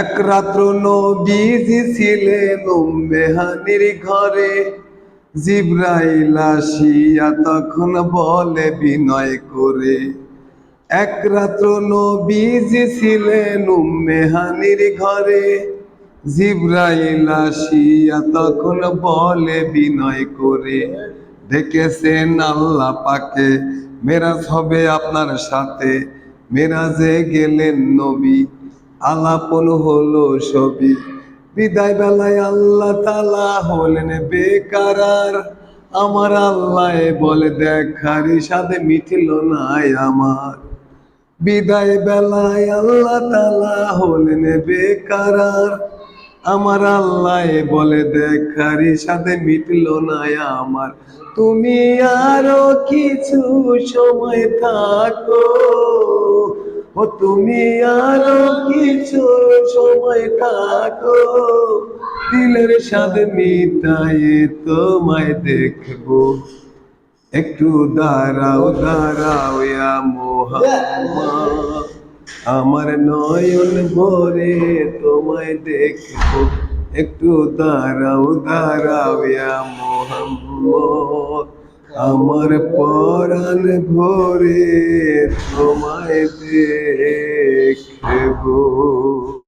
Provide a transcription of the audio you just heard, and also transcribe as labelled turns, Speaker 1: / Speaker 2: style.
Speaker 1: এক রাত্র নবীজি ছিলেন মেহানির ঘরে। জিব্রাইল আসিয়া তখন বলে বিনয় করে, এক রাত্র নবীজি ছিলেন মেহানির ঘরে। জিব্রাইল আসিয়া তখন বলে বিনয় করে, দেখেছেন আল্লাহ পাকে, মেরাজ হবে আপনার সাথে। মেরাজে গেলেন নবী আলাপন হলো ছবি বিদায় বেলায় আল্লাহ তালা হলেন বেকারার আমার আল্লাহ বলে দেখার সাথে মিটিল নাই আমার। বিদায় বেলায় আল্লাহ তালা হলেন বেকারার আমার আল্লাহ বলে দেখার সাথে মিটল না আমার। তুমি আরও কিছু সময় থাকো, ও তুমি আরও দিলের স্বাদ মিটায়ে তোমায় দেখব। একটু দাঁড়াও দাঁড়াও মোহাম্মদ। আমার নয়ন ভরে তোমায় দেখব। একটু দাঁড়াও দাঁড়াও মোহাম্মদ। আমার পরাণ ভরে তোমায় দেখব।